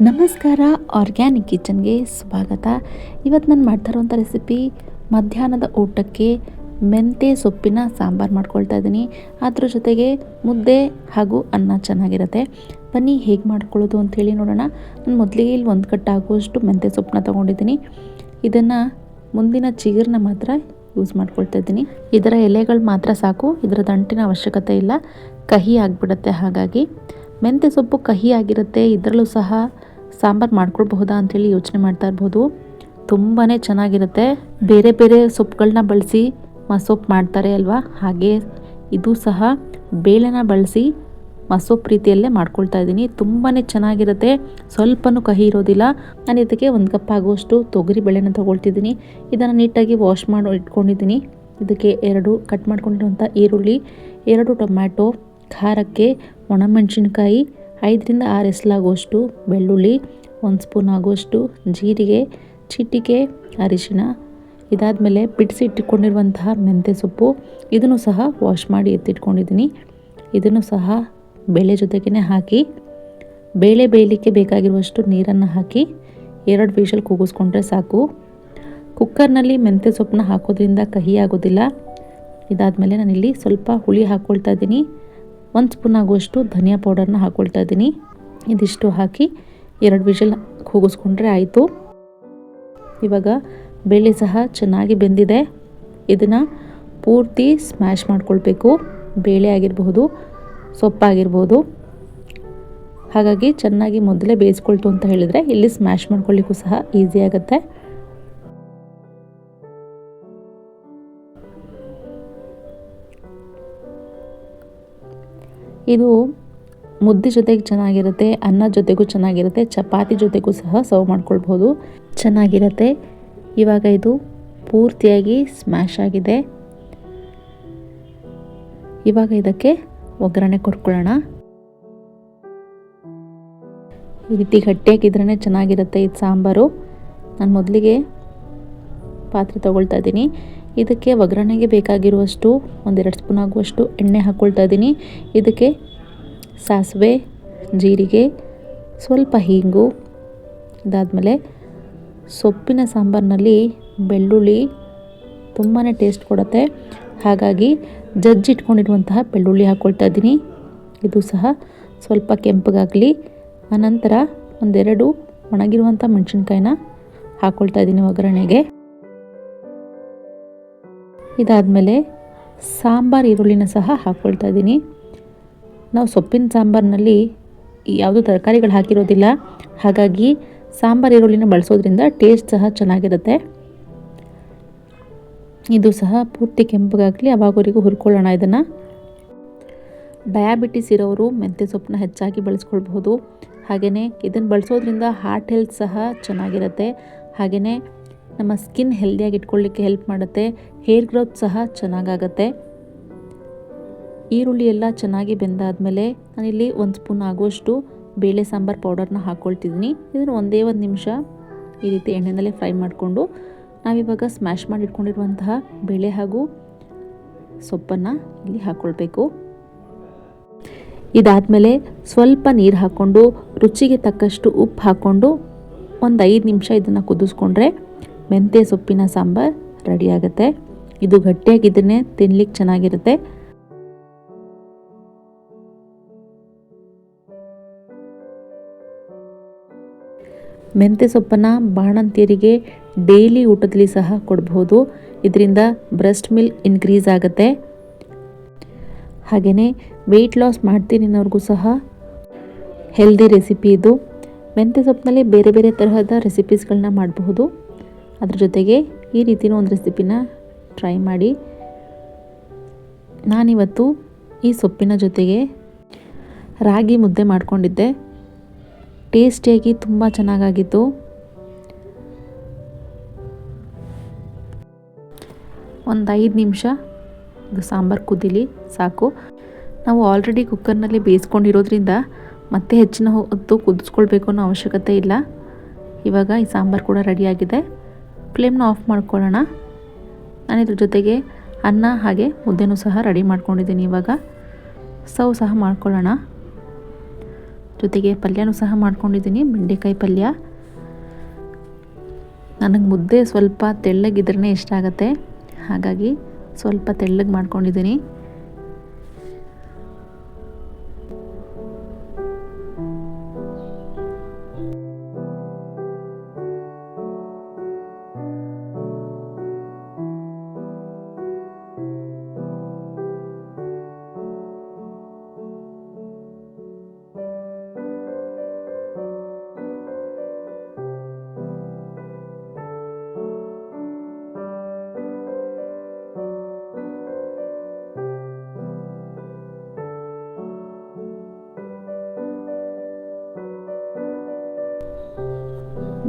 ನಮಸ್ಕಾರ, ಆರ್ಗ್ಯಾನಿಕ್ ಕಿಚನ್ಗೆ ಸ್ವಾಗತ. ಇವತ್ತು ನಾನು ಮಾಡ್ತಾ ರೆಸಿಪಿ ಮಧ್ಯಾಹ್ನದ ಊಟಕ್ಕೆ ಮೆಂತೆ ಸೊಪ್ಪಿನ ಸಾಂಬಾರು ಮಾಡ್ಕೊಳ್ತಾ ಇದ್ದೀನಿ. ಅದ್ರ ಜೊತೆಗೆ ಮುದ್ದೆ ಹಾಗೂ ಅನ್ನ ಚೆನ್ನಾಗಿರುತ್ತೆ. ಬನ್ನಿ ಹೇಗೆ ಮಾಡ್ಕೊಳ್ಳೋದು ಅಂಥೇಳಿ ನೋಡೋಣ. ನಾನು ಮೊದಲಿಗೆ ಇಲ್ಲಿ ಒಂದು ಕಟ್ಟಾಗುವಷ್ಟು ಮೆಂತ್ಯ ಸೊಪ್ಪನ್ನ ತೊಗೊಂಡಿದ್ದೀನಿ. ಇದನ್ನು ಮುಂದಿನ ಚಿಗುರನ್ನ ಮಾತ್ರ ಯೂಸ್ ಮಾಡ್ಕೊಳ್ತಾ ಇದ್ದೀನಿ. ಇದರ ಎಲೆಗಳು ಮಾತ್ರ ಸಾಕು. ಇದರ ದಂಟಿನ ಅವಶ್ಯಕತೆ ಇಲ್ಲ. ಕಹಿ ಆಗಿಬಿಡುತ್ತೆ ಹಾಗಾಗಿ. ಮೆಂತೆ ಸೊಪ್ಪು ಕಹಿ ಆಗಿರುತ್ತೆ. ಇದರಲ್ಲೂ ಸಹ ಸಾಂಬಾರು ಮಾಡ್ಕೊಳ್ಬಹುದಾ ಅಂಥೇಳಿ ಯೋಚನೆ ಮಾಡ್ತಾ ಇರ್ಬೋದು. ತುಂಬಾ ಚೆನ್ನಾಗಿರುತ್ತೆ. ಬೇರೆ ಬೇರೆ ಸೊಪ್ಪುಗಳನ್ನ ಬಳಸಿ ಮಸೊಪ್ಪು ಮಾಡ್ತಾರೆ ಅಲ್ವಾ? ಹಾಗೆ ಇದು ಸಹ ಬೇಳೆನ ಬಳಸಿ ಮಸೊಪ್ಪು ರೀತಿಯಲ್ಲೇ ಮಾಡ್ಕೊಳ್ತಾ ಇದ್ದೀನಿ. ತುಂಬಾ ಚೆನ್ನಾಗಿರುತ್ತೆ. ಸ್ವಲ್ಪನೂ ಕಹಿ ಇರೋದಿಲ್ಲ. ನಾನು ಇದಕ್ಕೆ ಒಂದು ಕಪ್ ಆಗುವಷ್ಟು ತೊಗರಿ ಬೇಳೆನ ತೊಗೊಳ್ತಿದ್ದೀನಿ. ಇದನ್ನು ನೀಟಾಗಿ ವಾಶ್ ಮಾಡಿ, ಇಟ್ಕೊಂಡಿದ್ದೀನಿ. ಇದಕ್ಕೆ ಎರಡು ಕಟ್ ಮಾಡ್ಕೊಂಡಿರುವಂಥ ಈರುಳ್ಳಿ, ಎರಡು ಟೊಮ್ಯಾಟೊ, ಖಾರಕ್ಕೆ ಒಣಮೆಣಸಿನ್ಕಾಯಿ ಐದರಿಂದ ಆರು ಎಸ್ಲಾಗುವಷ್ಟು ಬೆಳ್ಳುಳ್ಳಿ, ಒಂದು ಸ್ಪೂನ್ ಆಗುವಷ್ಟು ಜೀರಿಗೆ, ಚಿಟಿಕೆ ಅರಿಶಿನ ಇದಾದಮೇಲೆ ಬಿಡಿಸಿ ಇಟ್ಟುಕೊಂಡಿರುವಂತಹ ಮೆಂತ್ಯ ಸೊಪ್ಪು, ಇದನ್ನು ಸಹ ವಾಶ್ ಮಾಡಿ ಎತ್ತಿಟ್ಕೊಂಡಿದ್ದೀನಿ. ಇದನ್ನು ಸಹ ಬೇಳೆ ಜೊತೆಗೇ ಹಾಕಿ, ಬೇಳೆ ಬೇಯಲಿಕ್ಕೆ ಬೇಕಾಗಿರುವಷ್ಟು ನೀರನ್ನು ಹಾಕಿ, ಎರಡು ವಿಷಲ್ ಕೂಗಿಸ್ಕೊಂಡ್ರೆ ಸಾಕು. ಕುಕ್ಕರ್ನಲ್ಲಿ ಮೆಂತ್ಯ ಸೊಪ್ಪನ್ನ ಹಾಕೋದ್ರಿಂದ ಕಹಿ ಆಗೋದಿಲ್ಲ ಇದಾದಮೇಲೆ ನಾನಿಲ್ಲಿ ಸ್ವಲ್ಪ ಹುಳಿ ಹಾಕ್ಕೊಳ್ತಾ ಇದ್ದೀನಿ. ಒಂದು ಸ್ಪೂನ್ ಆಗುವಷ್ಟು ಧನಿಯಾ ಪೌಡರ್ನ ಹಾಕ್ಕೊಳ್ತಾ ಇದ್ದೀನಿ. ಇದಿಷ್ಟು ಹಾಕಿ ಎರಡು ವಿಷಲ್ ಕೂಗಿಸ್ಕೊಂಡ್ರೆ ಆಯಿತು. ಇವಾಗ ಬೇಳೆ ಸಹ ಚೆನ್ನಾಗಿ ಬೆಂದಿದೆ. ಇದನ್ನು ಪೂರ್ತಿ ಸ್ಮ್ಯಾಶ್ ಮಾಡ್ಕೊಳ್ಬೇಕು. ಬೇಳೆ ಆಗಿರಬಹುದು ಸೊಪ್ಪಾಗಿರ್ಬೋದು ಹಾಗಾಗಿ ಚೆನ್ನಾಗಿ ಮೊದಲೇ ಬೇಯಿಸ್ಕೊಳ್ತು ಅಂತ ಹೇಳಿದರೆ ಇಲ್ಲಿ ಸ್ಮ್ಯಾಶ್ ಮಾಡ್ಕೊಳ್ಳಿಕ್ಕೂ ಸಹ ಈಸಿ ಆಗುತ್ತೆ. ಇದು ಮುದ್ದೆ ಜೊತೆಗೆ ಚೆನ್ನಾಗಿರುತ್ತೆ, ಅನ್ನ ಜೊತೆಗೂ ಚೆನ್ನಾಗಿರುತ್ತೆ, ಚಪಾತಿ ಜೊತೆಗೂ ಸಹ ಸರ್ವ್ ಮಾಡ್ಕೊಳ್ಬೋದು ಚೆನ್ನಾಗಿರುತ್ತೆ. ಇವಾಗ ಇದು ಪೂರ್ತಿಯಾಗಿ ಸ್ಮ್ಯಾಶ್ ಆಗಿದೆ. ಇವಾಗ ಇದಕ್ಕೆ ಒಗ್ಗರಣೆ ಕೊಟ್ಕೊಳ್ಳೋಣ. ಈ ರೀತಿ ಗಟ್ಟಿಯಾಗಿದ್ರೇ ಚೆನ್ನಾಗಿರುತ್ತೆ ಇದು ಸಾಂಬಾರು. ನಾನು ಮೊದಲಿಗೆ ಪಾತ್ರೆ ತೊಗೊಳ್ತಾ ಇದ್ದೀನಿ. ಇದಕ್ಕೆ ಒಗ್ಗರಣೆಗೆ ಬೇಕಾಗಿರುವಷ್ಟು, ಒಂದೆರಡು ಸ್ಪೂನ್ ಆಗುವಷ್ಟು ಎಣ್ಣೆ ಹಾಕ್ಕೊಳ್ತಾ ಇದ್ದೀನಿ. ಇದಕ್ಕೆ ಸಾಸಿವೆ, ಜೀರಿಗೆ, ಸ್ವಲ್ಪ ಹೀಂಗು ಇದಾದಮೇಲೆ ಸೊಪ್ಪಿನ ಸಾಂಬಾರಿನಲ್ಲಿ ಬೆಳ್ಳುಳ್ಳಿ ತುಂಬಾ ಟೇಸ್ಟ್ ಕೊಡುತ್ತೆ. ಹಾಗಾಗಿ ಜಜ್ಜಿಟ್ಕೊಂಡಿರುವಂತಹ ಬೆಳ್ಳುಳ್ಳಿ ಹಾಕ್ಕೊಳ್ತಾ ಇದ್ದೀನಿ. ಇದು ಸಹ ಸ್ವಲ್ಪ ಕೆಂಪಗಾಗಲಿ, ಆನಂತರ ಒಂದೆರಡು ಒಣಗಿರುವಂಥ ಮೆಣಸಿನ್ಕಾಯಿನ ಹಾಕ್ಕೊಳ್ತಾ ಇದ್ದೀನಿ ಒಗ್ಗರಣೆಗೆ. ಇದಾದಮೇಲೆ ಸಾಂಬಾರು ಈರುಳ್ಳಿನ ಸಹ ಹಾಕ್ಕೊಳ್ತಾ ಇದ್ದೀನಿ. ನಾವು ಸೊಪ್ಪಿನ ಸಾಂಬಾರಿನಲ್ಲಿ ಯಾವುದೂ ತರಕಾರಿಗಳು ಹಾಕಿರೋದಿಲ್ಲ. ಹಾಗಾಗಿ ಸಾಂಬಾರು ಈರುಳ್ಳಿನ ಬಳಸೋದ್ರಿಂದ ಟೇಸ್ಟ್ ಸಹ ಚೆನ್ನಾಗಿರುತ್ತೆ. ಇದು ಸಹ ಪೂರ್ತಿ ಕೆಂಪಗಾಗಲಿ ಅವಾಗವರೆಗೂ ಹುರ್ಕೊಳ್ಳೋಣ ಇದನ್ನು. ಡಯಾಬಿಟಿಸ್ ಇರೋರು ಮೆಂತ್ಯ ಸೊಪ್ಪನ್ನ ಹೆಚ್ಚಾಗಿ ಬಳಸ್ಕೊಳ್ಬಹುದು. ಹಾಗೆಯೇ ಇದನ್ನು ಬಳಸೋದ್ರಿಂದ ಹಾರ್ಟ್ ಹೆಲ್ತ್ ಸಹ ಚೆನ್ನಾಗಿರುತ್ತೆ. ಹಾಗೆಯೇ ನಮ್ಮ ಸ್ಕಿನ್ ಹೆಲ್ದಿಯಾಗಿ ಇಟ್ಕೊಳ್ಳಿಕ್ಕೆ ಹೆಲ್ಪ್ ಮಾಡುತ್ತೆ. ಹೇರ್ ಗ್ರೋತ್ ಸಹ ಚೆನ್ನಾಗಾಗತ್ತೆ. ಈರುಳ್ಳಿ ಎಲ್ಲ ಚೆನ್ನಾಗಿ ಬೆಂದಾದಮೇಲೆ ನಾನಿಲ್ಲಿ ಒಂದು ಸ್ಪೂನ್ ಆಗುವಷ್ಟು ಬೇಳೆ ಸಾಂಬಾರು ಪೌಡರ್ನ ಹಾಕ್ಕೊಳ್ತಿದ್ದೀನಿ. ಇದನ್ನು ಒಂದೇ ಒಂದು ನಿಮಿಷ ಈ ರೀತಿ ಎಣ್ಣೆನಲ್ಲೇ ಫ್ರೈ ಮಾಡಿಕೊಂಡು ನಾವಿವಾಗ ಸ್ಮ್ಯಾಶ್ ಮಾಡಿ ಇಟ್ಕೊಂಡಿರುವಂತಹ ಬೇಳೆ ಹಾಗೂ ಸೊಪ್ಪನ್ನು ಇಲ್ಲಿ ಹಾಕ್ಕೊಳ್ಬೇಕು. ಇದಾದಮೇಲೆ ಸ್ವಲ್ಪ ನೀರು ಹಾಕ್ಕೊಂಡು ರುಚಿಗೆ ತಕ್ಕಷ್ಟು ಉಪ್ಪು ಹಾಕ್ಕೊಂಡು ಒಂದು ಐದು ನಿಮಿಷ ಇದನ್ನು ಕುದಿಸ್ಕೊಂಡ್ರೆ ಮೆಂತ್ಯ ಸೊಪ್ಪಿನ ಸಾಂಬಾರು ರೆಡಿಯಾಗುತ್ತೆ. ಇದು ಗಟ್ಟಿಯಾಗಿದ್ದರೆ ತಿನ್ಲಿಕ್ಕೆ ಚೆನ್ನಾಗಿರುತ್ತೆ. ಮೆಂತ್ಯ ಸೊಪ್ಪನ್ನು ಬಾಣಂತಿಯರಿಗೆ ಡೈಲಿ ಊಟದಲ್ಲಿ ಸಹ ಕೊಡಬಹುದು. ಇದರಿಂದ ಬ್ರೆಸ್ಟ್ ಮಿಲ್ ಇನ್ಕ್ರೀಸ್ ಆಗುತ್ತೆ. ಹಾಗೆಯೇ ವೆಯ್ಟ್ ಲಾಸ್ ಮಾಡ್ತೀನಿ ಅನ್ನೋರಿಗೂ ಸಹ ಹೆಲ್ದಿ ರೆಸಿಪಿ ಇದು. ಮೆಂತ್ಯ ಸೊಪ್ಪಿನಲ್ಲಿ ಬೇರೆ ಬೇರೆ ತರಹದ ರೆಸಿಪೀಸ್ಗಳನ್ನ ಮಾಡಬಹುದು. ಅದ್ರ ಜೊತೆಗೆ ಈ ರೀತಿಯೂ ಒಂದು ರೆಸಿಪಿನ ಟ್ರೈ ಮಾಡಿ. ನಾನಿವತ್ತು ಈ ಸೊಪ್ಪಿನ ಜೊತೆಗೆ ರಾಗಿ ಮುದ್ದೆ ಮಾಡಿಕೊಂಡಿದ್ದೆ. ಟೇಸ್ಟಿಯಾಗಿ ತುಂಬ ಚೆನ್ನಾಗಾಗಿತ್ತು. ಒಂದು ಐದು ನಿಮಿಷ ಇದು ಸಾಂಬಾರು ಕುದಿಲಿ, ಸಾಕು. ನಾವು ಆಲ್ರೆಡಿ ಕುಕ್ಕರ್ನಲ್ಲಿ ಬೇಯಿಸ್ಕೊಂಡಿರೋದ್ರಿಂದ ಮತ್ತೆ ಹೆಚ್ಚಿನ ಹೊತ್ತು ಕುದಿಸ್ಕೊಳ್ಬೇಕು ಅನ್ನೋ ಅವಶ್ಯಕತೆ ಇಲ್ಲ. ಇವಾಗ ಈ ಸಾಂಬಾರು ಕೂಡ ರೆಡಿಯಾಗಿದೆ ಫ್ಲೇಮ್ನ ಆಫ್ ಮಾಡ್ಕೊಳ್ಳೋಣ. ನಾನು ಇದ್ರ ಜೊತೆಗೆ ಅನ್ನ ಹಾಗೆ ಮುದ್ದೆನೂ ಸಹ ರೆಡಿ ಮಾಡ್ಕೊಂಡಿದ್ದೀನಿ ಇವಾಗ. ಸೌ ಸಹ ಮಾಡ್ಕೊಳ್ಳೋಣ. ಜೊತೆಗೆ ಪಲ್ಯನೂ ಸಹ ಮಾಡ್ಕೊಂಡಿದ್ದೀನಿ, ಬೆಂಡೆಕಾಯಿ ಪಲ್ಯ. ನನಗೆ ಮುದ್ದೆ ಸ್ವಲ್ಪ ತೆಳ್ಳಗಿದ್ರೇ ಇಷ್ಟ ಆಗುತ್ತೆ. ಹಾಗಾಗಿ ಸ್ವಲ್ಪ ತೆಳ್ಳಗೆ ಮಾಡ್ಕೊಂಡಿದ್ದೀನಿ.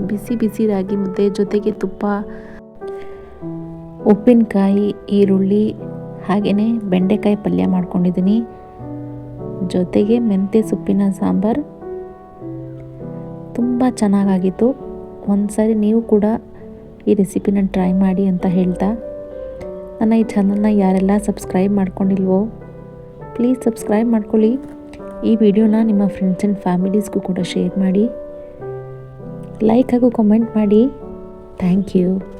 ಬಿಸಿ ಬಿಸಿ ರಾಗಿ ಮುದ್ದೆ ಜೊತೆಗೆ ತುಪ್ಪ, ಉಪ್ಪಿನಕಾಯಿ, ಈರುಳ್ಳಿ ಹಾಗೆಯೇ ಬೆಂಡೆಕಾಯಿ ಪಲ್ಯ ಮಾಡ್ಕೊಂಡಿದ್ದೀನಿ. ಜೊತೆಗೆ ಮೆಂತ್ಯ ಸೊಪ್ಪಿನ ಸಾಂಬಾರು. ತುಂಬ ಚೆನ್ನಾಗಾಗಿತ್ತು. ಒಂದು ಸಾರಿ ನೀವು ಕೂಡ ಈ ರೆಸಿಪಿನ ಟ್ರೈ ಮಾಡಿ ಅಂತ ಹೇಳ್ತಾ. ನನ್ನ ಈ ಚಾನಲ್ನ ಯಾರೆಲ್ಲ ಸಬ್ಸ್ಕ್ರೈಬ್ ಮಾಡ್ಕೊಂಡಿಲ್ವೋ, ಪ್ಲೀಸ್ ಸಬ್ಸ್ಕ್ರೈಬ್ ಮಾಡ್ಕೊಳ್ಳಿ. ಈ ವಿಡಿಯೋನ ನಿಮ್ಮ ಫ್ರೆಂಡ್ಸ್ ಆ್ಯಂಡ್ ಫ್ಯಾಮಿಲೀಸ್ಗೂ ಕೂಡ ಶೇರ್ ಮಾಡಿ. ಲೈಕ್ ಹಾಗೂ ಕಮೆಂಟ್ ಮಾಡಿ. Thank you